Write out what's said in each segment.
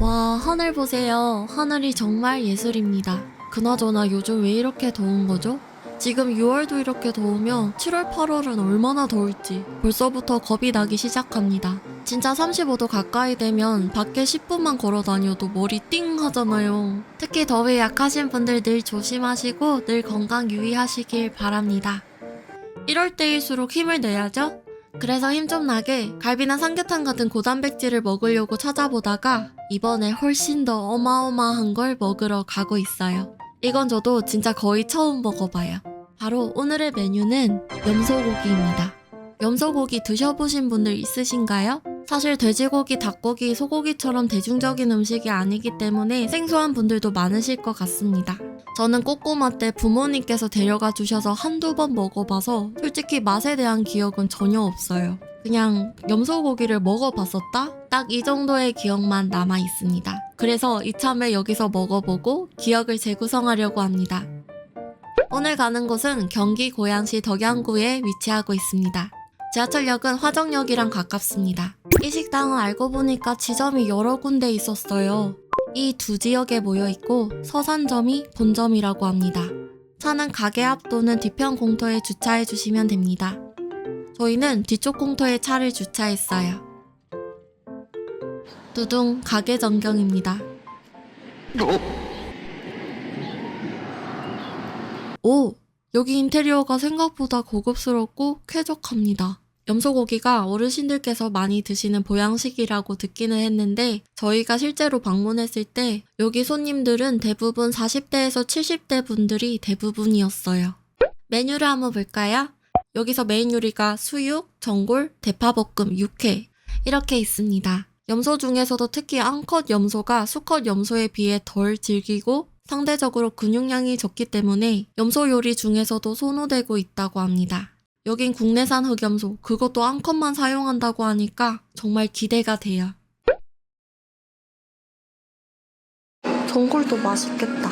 와, 하늘 보세요. 하늘이 정말 예술입니다. 그나저나 요즘 왜 이렇게 더운 거죠? 지금 6월도 이렇게 더우면 7월, 8월은 얼마나 더울지 벌써부터 겁이 나기 시작합니다. 진짜 35도 가까이 되면 밖에 10분만 걸어 다녀도 머리 띵 하잖아요. 특히 더위에 약하신 분들 늘 조심하시고 늘 건강 유의하시길 바랍니다. 이럴 때일수록 힘을 내야죠? 그래서 힘 좀 나게 갈비나 삼계탕 같은 고단백질을 먹으려고 찾아보다가 이번에 훨씬 더 어마어마한 걸 먹으러 가고 있어요. 이건 저도 진짜 거의 처음 먹어봐요. 바로 오늘의 메뉴는 염소고기입니다. 염소고기 드셔보신 분들 있으신가요? 사실 돼지고기, 닭고기, 소고기처럼 대중적인 음식이 아니기 때문에 생소한 분들도 많으실 것 같습니다. 저는 꼬꼬마 때 부모님께서 데려가 주셔서 한두 번 먹어봐서 솔직히 맛에 대한 기억은 전혀 없어요. 그냥 염소고기를 먹어봤었다? 딱 이 정도의 기억만 남아 있습니다. 그래서 이참에 여기서 먹어보고 기억을 재구성하려고 합니다. 오늘 가는 곳은 경기 고양시 덕양구에 위치하고 있습니다. 지하철역은 화정역이랑 가깝습니다. 이 식당은 알고 보니까 지점이 여러 군데 있었어요. 이 두 지역에 모여 있고 서산점이 본점이라고 합니다. 차는 가게 앞 또는 뒤편 공터에 주차해 주시면 됩니다. 저희는 뒤쪽 공터에 차를 주차했어요. 두둥 가게 전경입니다. 오! 여기 인테리어가 생각보다 고급스럽고 쾌적합니다. 염소고기가 어르신들께서 많이 드시는 보양식이라고 듣기는 했는데 저희가 실제로 방문했을 때 여기 손님들은 대부분 40대에서 70대 분들이 대부분이었어요. 메뉴를 한번 볼까요? 여기서 메인 요리가 수육, 전골, 대파볶음, 육회 이렇게 있습니다. 염소 중에서도 특히 암컷 염소가 수컷 염소에 비해 덜 질기고 상대적으로 근육량이 적기 때문에 염소 요리 중에서도 선호되고 있다고 합니다. 여긴 국내산 흑염소, 그것도 암컷만 사용한다고 하니까 정말 기대가 돼요. 전골도 맛있겠다.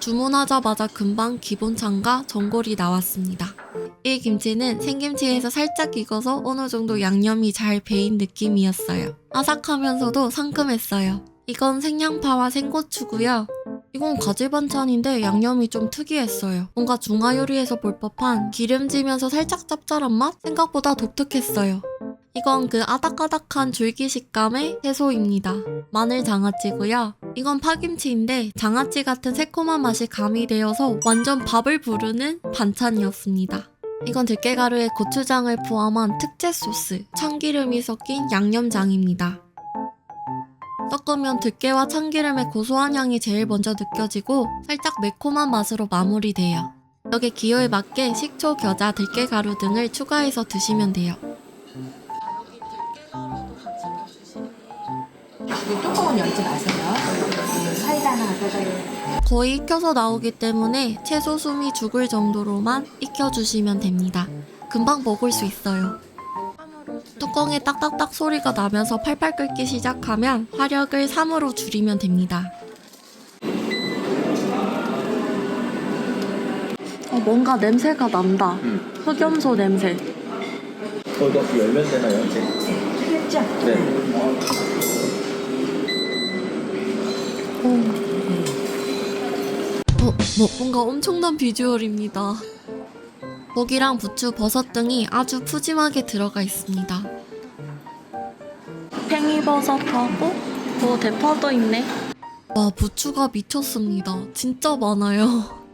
주문하자마자 금방 기본찬과 전골이 나왔습니다. 이 김치는 생김치에서 살짝 익어서 어느 정도 양념이 잘 배인 느낌이었어요. 아삭하면서도 상큼했어요. 이건 생양파와 생고추고요. 이건 가지 반찬인데 양념이 좀 특이했어요. 뭔가 중화 요리에서 볼 법한 기름지면서 살짝 짭짤한 맛? 생각보다 독특했어요. 이건 그 아닥아닥한 줄기 식감의 채소입니다. 마늘 장아찌고요. 이건 파김치인데 장아찌 같은 새콤한 맛이 가미되어서 완전 밥을 부르는 반찬이었습니다. 이건 들깨가루에 고추장을 포함한 특제 소스, 참기름이 섞인 양념장입니다. 섞으면 들깨와 참기름의 고소한 향이 제일 먼저 느껴지고 살짝 매콤한 맛으로 마무리돼요. 여기 기호에 맞게 식초, 겨자, 들깨 가루 등을 추가해서 드시면 돼요. 이 뚜껑은 열지 마세요. 사이다 하나 갖다 줘요. 거의 익혀서 나오기 때문에 채소 숨이 죽을 정도로만 익혀주시면 됩니다. 금방 먹을 수 있어요. 뚜껑에 딱딱딱 소리가 나면서 팔팔 끓기 시작하면 화력을 3으로 줄이면 됩니다. 어, 뭔가 냄새가 난다. 흑염소 냄새. 어, 이거 열면 되나요, 이제? 됐죠? 네. 어, 뭐, 뭔가 엄청난 비주얼입니다. 고기랑 부추, 버섯 등이 아주 푸짐하게 들어가 있습니다. 팽이버섯하고 뭐 대파도 있네. 와 부추가 미쳤습니다. 진짜 많아요.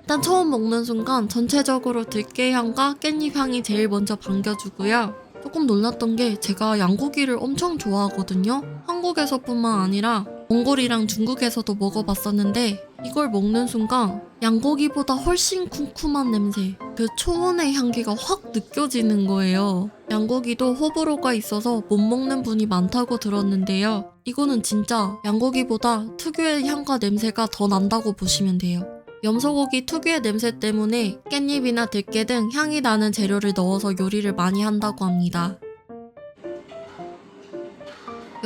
일단 처음 먹는 순간 전체적으로 들깨향과 깻잎 향이 제일 먼저 반겨주고요. 조금 놀랐던 게 제가 양고기를 엄청 좋아하거든요. 한국에서뿐만 아니라 몽골이랑 중국에서도 먹어봤었는데 이걸 먹는 순간 양고기보다 훨씬 쿰쿰한 냄새, 그 초원의 향기가 확 느껴지는 거예요. 양고기도 호불호가 있어서 못 먹는 분이 많다고 들었는데요. 이거는 진짜 양고기보다 특유의 향과 냄새가 더 난다고 보시면 돼요. 염소고기 특유의 냄새 때문에 깻잎이나 들깨 등 향이 나는 재료를 넣어서 요리를 많이 한다고 합니다.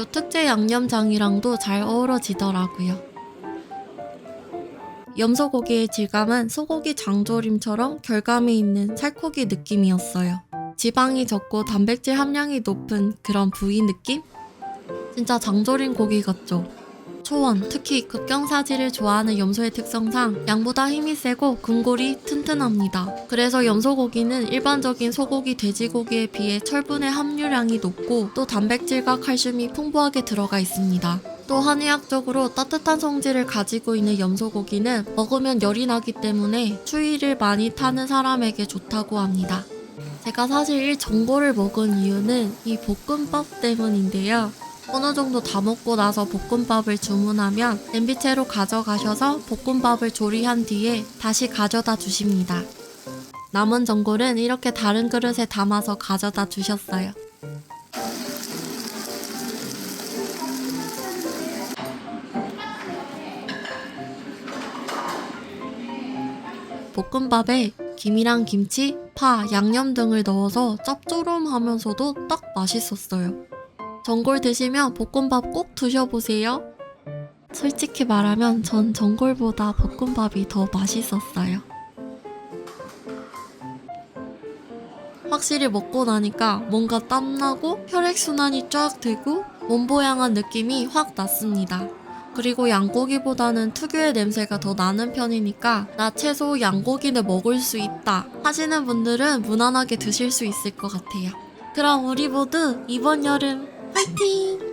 요 특제 양념장이랑도 잘 어우러지더라고요. 염소고기의 질감은 소고기 장조림처럼 결감이 있는 살코기 느낌이었어요. 지방이 적고 단백질 함량이 높은 그런 부위 느낌? 진짜 장조림 고기 같죠? 초원, 특히 극경사지를 좋아하는 염소의 특성상 양보다 힘이 세고 근골이 튼튼합니다. 그래서 염소고기는 일반적인 소고기, 돼지고기에 비해 철분의 함유량이 높고 또 단백질과 칼슘이 풍부하게 들어가 있습니다. 또 한의학적으로 따뜻한 성질을 가지고 있는 염소고기는 먹으면 열이 나기 때문에 추위를 많이 타는 사람에게 좋다고 합니다. 제가 사실 이 전골을 먹은 이유는 이 볶음밥 때문인데요. 어느 정도 다 먹고 나서 볶음밥을 주문하면 냄비채로 가져가셔서 볶음밥을 조리한 뒤에 다시 가져다 주십니다. 남은 전골은 이렇게 다른 그릇에 담아서 가져다 주셨어요. 볶음밥에 김이랑 김치, 파, 양념 등을 넣어서 짭조름하면서도 딱 맛있었어요. 전골 드시면 볶음밥 꼭 드셔보세요. 솔직히 말하면 전 전골보다 볶음밥이 더 맛있었어요. 확실히 먹고 나니까 뭔가 땀나고 혈액순환이 쫙 되고 몸보양한 느낌이 확 났습니다. 그리고 양고기보다는 특유의 냄새가 더 나는 편이니까 나 채소 양고기는 먹을 수 있다 하시는 분들은 무난하게 드실 수 있을 것 같아요. 그럼 우리 모두 이번 여름 화이팅!